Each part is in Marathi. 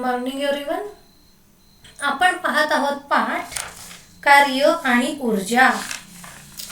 मॉर्निंग एव्हरीवन आपण पाहत आहोत पाठ कार्य आणि ऊर्जा.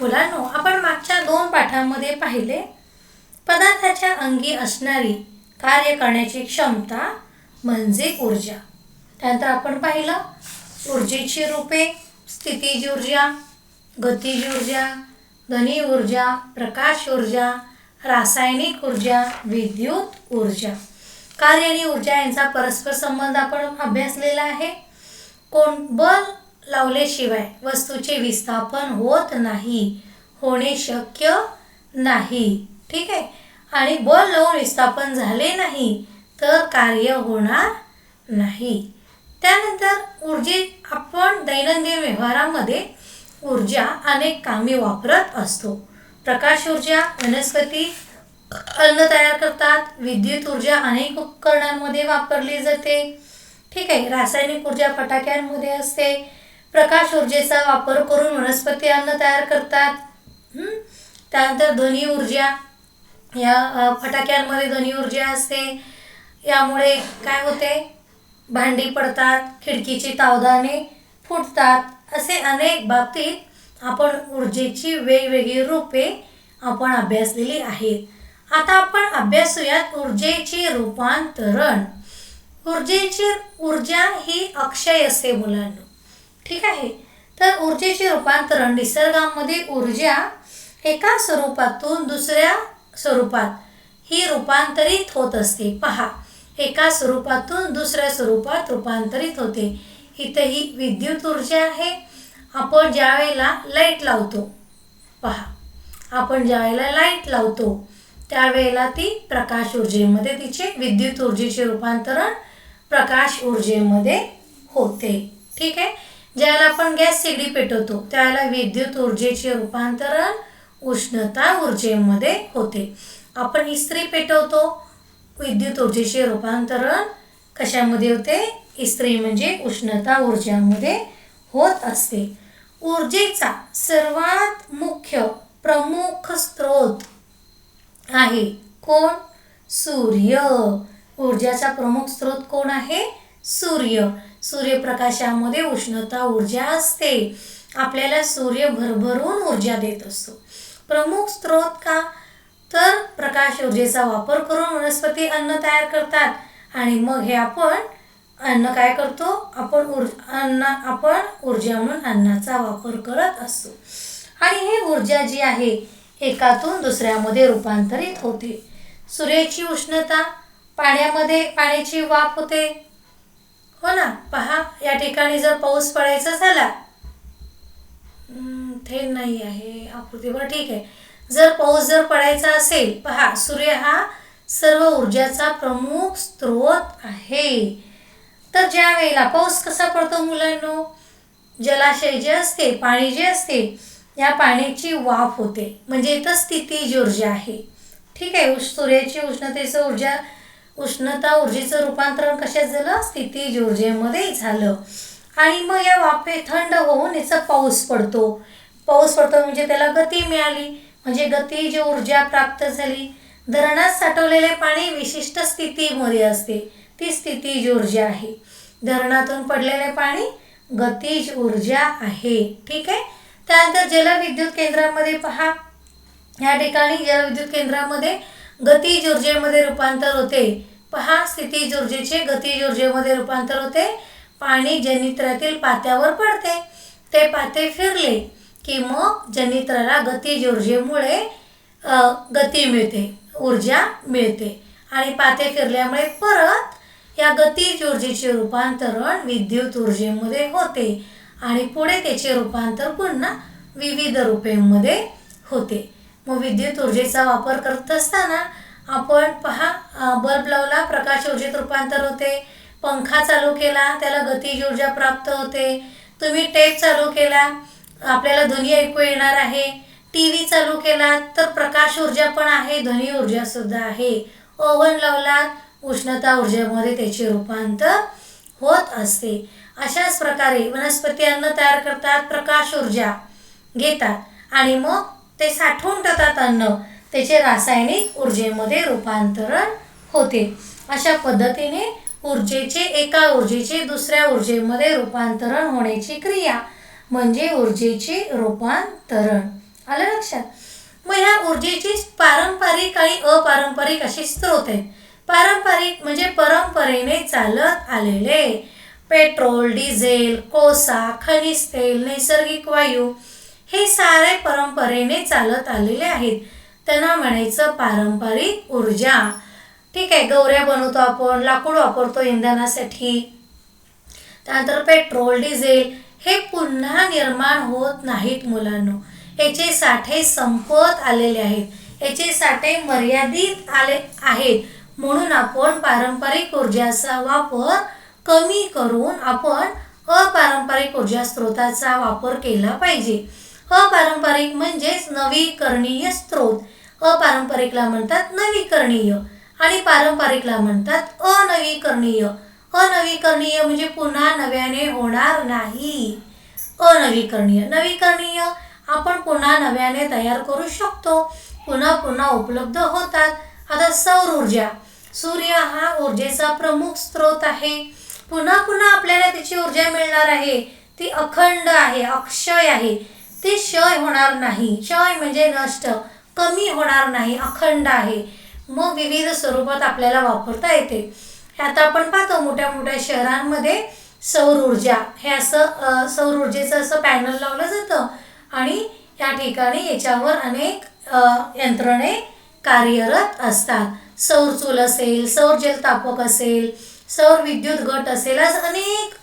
मुलांनो आपण मागच्या दोन पाठांमध्ये पाहिले पदार्थाच्या अंगी असणारी कार्य करण्याची क्षमता म्हणजे ऊर्जा. त्यानंतर आपण पाहिलं ऊर्जेची रूपे स्थितीज ऊर्जा गतीज ऊर्जा ध्वनी ऊर्जा प्रकाश ऊर्जा रासायनिक ऊर्जा विद्युत ऊर्जा. कार्य आणि ऊर्जा यांचा परस्पर संबंध आपण अभ्यासलेला आहे. कोण बल लावल्याशिवाय वस्तूचे विस्थापन होत नाही होणे शक्य नाही. ठीक आहे? आणि बल लावून विस्थापन झाले नाही तर कार्य होणार नाही. त्यानंतर ऊर्जे आपण दैनंदिन व्यवहारामध्ये ऊर्जा अनेक कामे वापरत असतो. प्रकाश ऊर्जा वनस्पती अन्न तयार करतात विद्युत ऊर्जा अनेक उपकरणांमध्ये वापरली जाते. ठीक आहे रासायनिक ऊर्जा फटाक्यांमध्ये असते. प्रकाश ऊर्जेचा वापर करून वनस्पती अन्न तयार करतात. त्यानंतर ध्वनी ऊर्जा. या फटाक्यांमध्ये ध्वनी ऊर्जा असते. यामुळे काय होते? भांडी पडतात खिडकीची तावदाने फुटतात. असे अनेक बाबतीत आपण ऊर्जेची वेगवेगळी रूपे आपण अभ्यासलेली आहेत. आता आपण अभ्यासूयात ऊर्जेचे रूपांतरण. ऊर्जेची ऊर्जा ही अक्षय असते मुलांना. ठीक आहे? तर ऊर्जेचे रूपांतरण निसर्गामध्ये ऊर्जा एका स्वरूपातून दुसऱ्या स्वरूपात ही रूपांतरित होत असते. पहा एका स्वरूपातून दुसऱ्या स्वरूपात रूपांतरित होते. इथे ही विद्युत ऊर्जा आहे. आपण ज्या वेळेला लाइट लावतो पहा आपण ज्या वेळेला लाइट लावतो त्यावेळेला ती प्रकाश ऊर्जेमध्ये तिचे विद्युत ऊर्जेचे रूपांतरण प्रकाश ऊर्जेमध्ये होते. ठीक आहे? ज्यावेळेला आपण गॅस शेगडी पेटवतो त्यावेळेला विद्युत ऊर्जेचे रूपांतरण उष्णता ऊर्जेमध्ये होते. आपण इस्त्री पेटवतो विद्युत ऊर्जेचे रूपांतरण कशामध्ये होते? इस्त्री म्हणजे उष्णता ऊर्जामध्ये होत असते. ऊर्जेचा सर्वात मुख्य प्रमुख स्रोत आहे. कोण? सूर्य. ऊर्जाचा प्रमुख स्रोत कोण आहे? सूर्य. सूर्यप्रकाशामध्ये उष्णता ऊर्जा असते. आपल्याला सूर्य भरभरून ऊर्जा देत असतो. प्रमुख स्रोत का? तर प्रकाश ऊर्जेचा वापर करून वनस्पती अन्न तयार करतात. आणि मग हे आपण अन्न काय करतो? आपण ऊर् अन्न आपण ऊर्जा म्हणून अन्नाचा वापर करत असतो. आणि हे ऊर्जा जी आहे एकातून दुसऱ्यामध्ये रूपांतरित होते. सूर्याची उष्णता पाण्यामध्ये पाण्याची वाफ होते. हो ना? पहा या ठिकाणी जर पाऊस पडायचा झाला थे नाही आहे आकृतीवर ठीक आहे. जर पाऊस जर पडायचा असेल पहा सूर्य हा सर्व ऊर्जाचा प्रमुख स्रोत आहे. तर ज्या वेळेला पाऊस कसा पडतो मुलांनो? जलाशय जे असते पाणी जे असते या पाण्याची वाफ होते. म्हणजे इथं स्थितीज ऊर्जा आहे. ठीक आहे उष सूर्याची उष्णतेचं ऊर्जा उष्णता ऊर्जेचं रूपांतरण कशात झालं? स्थितीज ऊर्जेमध्ये झालं. आणि मग या वाफे थंड होऊन याचा पाऊस पडतो. पाऊस पडतो म्हणजे त्याला गती मिळाली. म्हणजे गतीज ऊर्जा प्राप्त झाली. धरणात साठवलेले पाणी विशिष्ट स्थितीमध्ये असते. ती स्थितीज ऊर्जा आहे. धरणातून पडलेले पाणी गतीज ऊर्जा आहे. ठीक आहे? त्यानंतर जलविद्युत केंद्रामध्ये पहा. या ठिकाणी जलविद्युत केंद्रामध्ये गतीज ऊर्जेमध्ये रूपांतर होते. पहा स्थितीज ऊर्जेचे गतीज ऊर्जेमध्ये रूपांतर होते. पाणी जनित्रातील पात्यावर पडते. ते पाते फिरले की मग जनित्राला गतिज ऊर्जेमुळे गती मिळते ऊर्जा मिळते. आणि पाते फिरल्यामुळे परत या गतीज ऊर्जेचे रूपांतरण विद्युत ऊर्जेमध्ये होते. आणि पुढे त्याचे रूपांतर पुन्हा विविध रूपेमध्ये होते. मग विद्युत ऊर्जेचा वापर करत असताना आपण पहा बल्ब लावला प्रकाश ऊर्जेत रूपांतर होते. पंखा चालू केला त्याला गतीज ऊर्जा प्राप्त होते. तुम्ही टेप चालू केला आपल्याला ध्वनी ऐकू येणार आहे. टी व्ही चालू केला तर प्रकाश ऊर्जा पण आहे ध्वनी ऊर्जा सुद्धा आहे. ओव्हन लावलात उष्णता ऊर्जेमध्ये त्याचे रूपांतर होत असते. अशाच प्रकारे वनस्पती अन्न तयार करतात प्रकाश ऊर्जा घेतात आणि मग ते साठवून ठेवतात अन्न. त्याचे रासायनिक ऊर्जेमध्ये रूपांतरण होते. अशा पद्धतीने ऊर्जेचे एका ऊर्जेचे दुसऱ्या ऊर्जेमध्ये रूपांतरण होण्याची क्रिया म्हणजे ऊर्जेचे रूपांतरण. आलं लक्षात? मग ह्या ऊर्जेची पारंपरिक आणि अपारंपरिक अशी स्रोत आहेत. पारंपरिक म्हणजे परंपरेने चालत आलेले पेट्रोल डिझेल कोसा खनिज तेल नैसर्गिक वायू हे सारे परंपरेने चालत आलेले आहेत. त्यांना म्हणायचं पारंपरिक ऊर्जा. ठीक आहे गौऱ्या बनवतो आपण लाकूड वापरतो इंधनासाठी. त्यानंतर पेट्रोल डिझेल हे पुन्हा निर्माण होत नाहीत मुलांनो. याचे साठे संपत आलेले आहेत. याचे साठे मर्यादित आले आहेत. म्हणून आपण पारंपरिक ऊर्जाचा वापर कमी करून आपण अपारंपरिक ऊर्जा स्रोताचा वापर केला पाहिजे. अपारंपरिक म्हणजेच नवीकरणीय स्रोत. अपारंपरिकला म्हणतात नवीकरणीय आणि पारंपरिकला म्हणतात अनवीकरणीय. अनवीकरणीय म्हणजे पुन्हा नव्याने होणार नाही. अनवीकरणीय. नवीकरणीय आपण पुन्हा नव्याने तयार करू शकतो. पुन्हा पुन्हा उपलब्ध होतात. आता सौर ऊर्जा. सूर्य हा ऊर्जेचा प्रमुख स्रोत आहे. पुन्हा पुन्हा आपल्याला त्याची ऊर्जा मिळणार आहे. ती अखंड आहे अक्षय आहे. ती क्षय होणार नाही. क्षय म्हणजे नष्ट. कमी होणार नाही. अखंड आहे. मग विविध स्वरूपात आपल्याला वापरता येते. आता आपण पाहतो मोठ्या मोठ्या शहरांमध्ये सौर ऊर्जा. हे असं सौर ऊर्जेचं असं पॅनल लावलं जातं. आणि या ठिकाणी याच्यावर अनेक यंत्रणे कार्यरत असतात. सौर चूल असेल सौर जलतापक असेल सौर विद्युत गट असेलच अनेक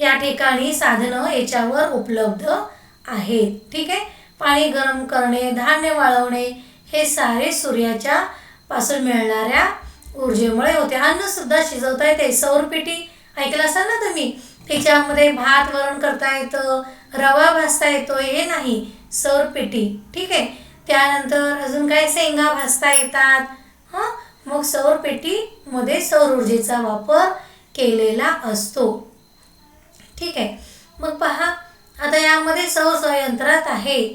या ठिकाणी साधनं याच्यावर उपलब्ध आहेत. ठीक आहे? पाणी गरम करणे धान्य वाळवणे हे सारे सूर्याच्या पासून मिळणाऱ्या ऊर्जेमुळे होते. अन्नसुद्धा शिजवता येते. सौरपेटी ऐकलं असाल ना तुम्ही? त्याच्यामध्ये भात वरण करता येतं रवा भाजता येतो हे नाही. सौरपेटी ठीक आहे? त्यानंतर अजून काय? शेंगा भाजता येतात. हां? मग सौरपेटीमध्ये सौर ऊर्जेचा वापर केलेला असतो. ठीक आहे. मग पहा आता यामध्ये सौर संयंत्रात आहे.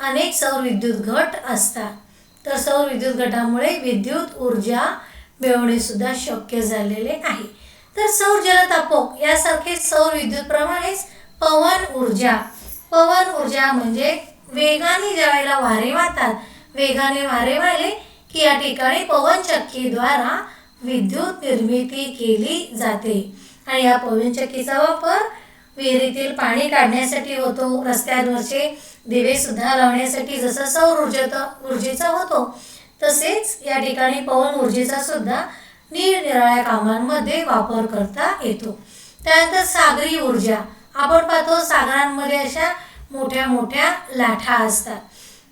अनेक सौर विद्युत गट असतात. तर सौर विद्युत गटामुळे विद्युत ऊर्जा मिळवणेसुद्धा शक्य झालेले आहे. तर सौर जलतापक यासारखे सौर विद्युत प्रमाणेच पवन ऊर्जा. पवन ऊर्जा म्हणजे वेगाने ज्यावेळेला वारे वाहतात वेगाने वारे वाहिले की या ठिकाणी पवनचक्कीद्वारा विद्युत निर्मिती केली जाते. आणि या पवनचक्कीचा वापर विहिरीतील पाणी काढण्यासाठी होतो रस्त्यांवरचे दिवे सुद्धा लावण्यासाठी जसं सौर ऊर्जेचा ऊर्जेचा होतो तसेच या ठिकाणी पवन ऊर्जेचा सुद्धा निरनिराळ्या कामांमध्ये वापर करता येतो. त्यानंतर सागरी ऊर्जा. आपण पाहतो सागरांमध्ये अशा मोठ्या मोठ्या लाठा असतात.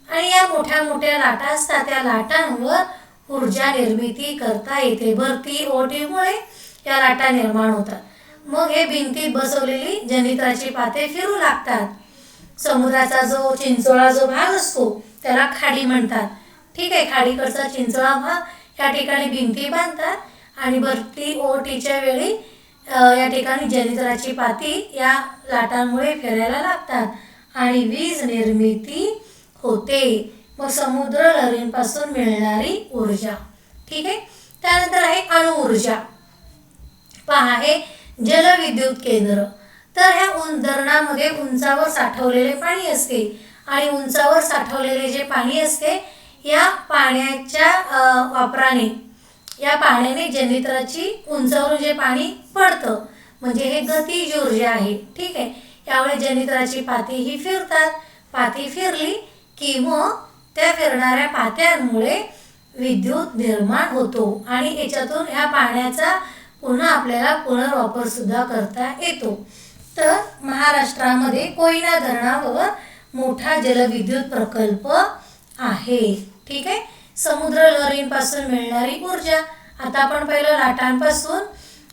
आणि या मोठ्या मोठ्या लाटा असतात त्या लाटांवर ऊर्जा निर्मिती करता येते. भरती ओटीमुळे या लाटा निर्माण होतात. मग हे भिंतीत बसवलेली जनित्राची पाते फिरू लागतात. समुद्राचा जो चिंचोळा जो भाग असतो त्याला खाडी म्हणतात. ठीक आहे खाडीकडचा चिंचोळा भाग या ठिकाणी भिंती बांधतात आणि भरती ओटीच्या वेळी या ठिकाणी जनित्राची पाती या लाटांमुळे फिरायला लागतात. आणि वीज निर्मिती होते. मग समुद्र लहरींपासून मिळणारी ऊर्जा. ठीक आहे? त्यानंतर आहे अणुऊर्जा पहा हे जलविद्युत केंद्र. तर ह्या उं धरणामध्ये उंचावर साठवलेले पाणी असते. आणि उंचावर साठवलेले जे पाणी असते या पाण्याच्या वापराने या पाण्याने जनित्राची उंचावरून जे पाणी पडतं. म्हणजे हे गतीज ऊर्जा आहे. ठीक आहे? यामुळे जनित्राची पाती ही फिरतात. पाती फिरली की मग त्या फिरणाऱ्या पात्यांमुळे विद्युत निर्माण होतो आणि याच्यातून ह्या पाण्याचा पुन्हा आपल्याला पुनर्वापर सुद्धा करता येतो. तर महाराष्ट्रामध्ये कोयना धरणावर मोठा जलविद्युत प्रकल्प आहे. ठीक आहे? समुद्र लहरींपासून मिळणारी ऊर्जा. आता आपण पहिलं लाटांपासून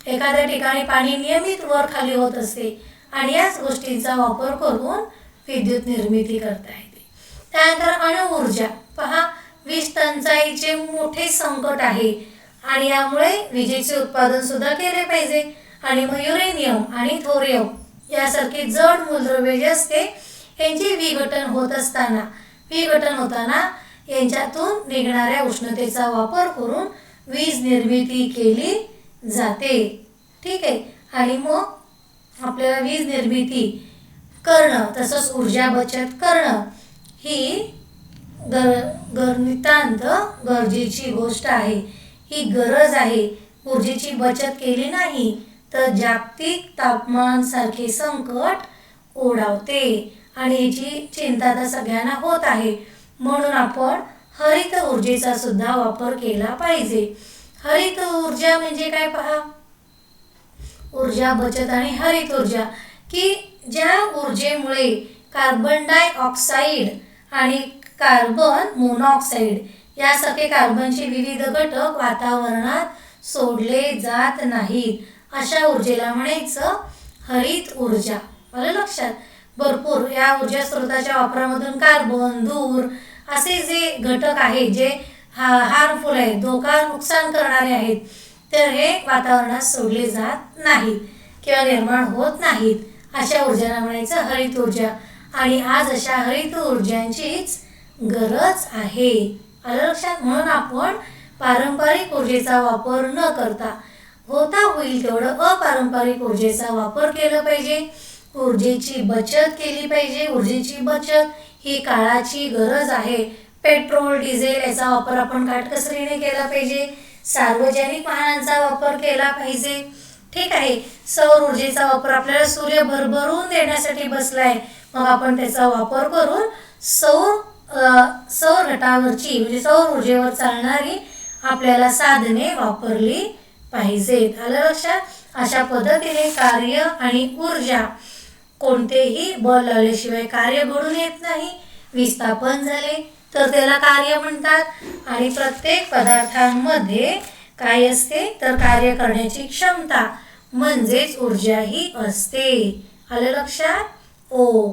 एखाद्या ठिकाणी पाणी नियमित वर खाली होत असते आणि याच गोष्टींचा वापर करून विद्युत निर्मिती करता येते. त्यानंतर अणुऊर्जा पहा वीज टंचाईचे मोठे संकट आहे आणि यामुळे विजेचे उत्पादन सुद्धा केले पाहिजे. आणि मग युरेनियम आणि थोरियम यासारखे जड मूलद्रव्य जे असते यांचे विघटन होत असताना विघटन होताना यांच्यातून निघणाऱ्या उष्णतेचा वापर करून वीज निर्मिती केली जाते. ठीक आहे? आणि मग आपल्याला वीज निर्मिती करणं तसंच ऊर्जा बचत करणं ही गर गर नितांत गरजेची गोष्ट आहे. ही गरज आहे. ऊर्जेची बचत केली नाही तर जागतिक तापमानसारखे संकट ओढावते आणि याची चिंता तर सगळ्यांना होत आहे. म्हणून आपण हरित ऊर्जेचा सुद्धा वापर केला पाहिजे. हरित ऊर्जा म्हणजे काय पहा? ऊर्जा बचत आणि हरित ऊर्जा. की ज्या ऊर्जेमुळे कार्बन डायऑक्साईड आणि कार्बन मोनॉक्साईड. यासारखे कार्बनचे विविध घटक वातावरणात सोडले जात नाहीत. अशा ऊर्जेला म्हणायचं हरित ऊर्जा. मला लक्षात? भरपूर. या ऊर्जा स्रोताच्या वापरामधून कार्बन धूर असे जे घटक आहेत जे हा हार्मफुल आहेत धोका नुकसान करणारे आहेत तर हे वातावरणात सोडले जात नाहीत किंवा निर्माण होत नाहीत. अशा ऊर्जाला म्हणायचं हरित ऊर्जा. आणि आज अशा हरित ऊर्जांचीच गरज आहे. आलं लक्षात म्हणून आपण पारंपरिक ऊर्जेचा वापर न करता होता होईल तेवढं अपारंपरिक ऊर्जेचा वापर केला पाहिजे. ऊर्जेची बचत केली पाहिजे. ऊर्जेची बचत ही काळाची गरज आहे. पेट्रोल डिझेल याचा वापर आपण काटकसरीने केला पाहिजे. सार्वजनिक वाहनांचा वापर केला पाहिजे. ठीक आहे. सौर ऊर्जेचा वापर आपल्याला सूर्य भरभरून देण्यासाठी आहे मग आपण त्याचा वापर करून सौर सौर घटावरची म्हणजे सौर ऊर्जेवर चालणारी आपल्याला साधने वापरली पाहिजेत. आलं लक्षात? अशा पद्धतीने कार्य आणि ऊर्जा कोणतेही बल लावल्याशिवाय कार्य घडून येत नाही. विस्थापन झाले तर त्याला कार्य म्हणतात. आणि प्रत्येक पदार्थांमध्ये काय असते? तर कार्य करण्याची क्षमता म्हणजेच ऊर्जा ही असते. आलं लक्षात? ओ.